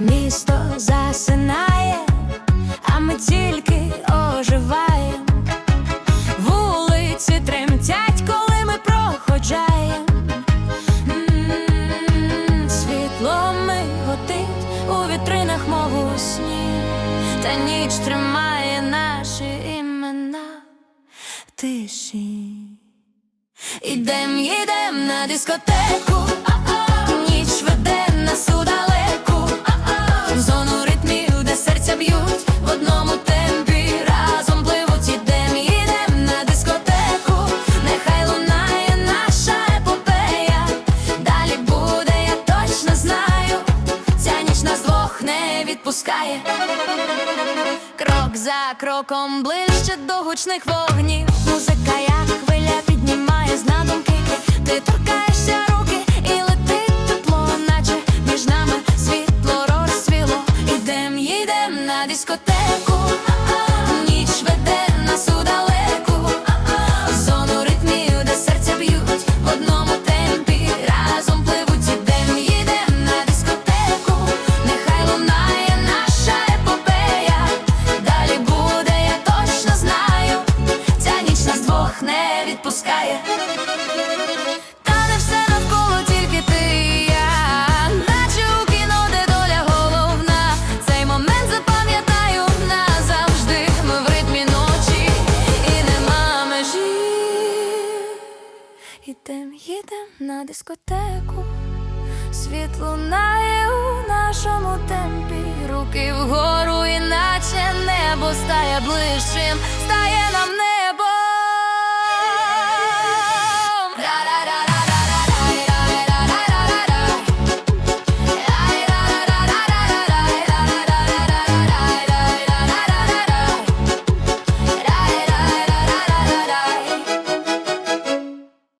Місто засинає, та ніч тримає наші імена. В тиші. Ідем, їдем на дискотеку, ніч веде нас у далеку, в зону ритмів, де серця б'ють. В одному темпі, разом пливуть, ідем, їдем на дискотеку, нехай лунає наша епопея. Далі буде, я точно знаю, ця ніч нас двох не відпускає. За кроком ближче до гучних вогнів. Музика, як хвиля, піднімає з надумки. Ти торкаєшся руки і летить тепло, наче між нами світло розсвіло. Ідем, їдем на дискотеку. Межі. Ідем, їдем на дискотеку. Світ лунає у нашому темпі, руки вгору, іначе небо стає ближчим, стає нам не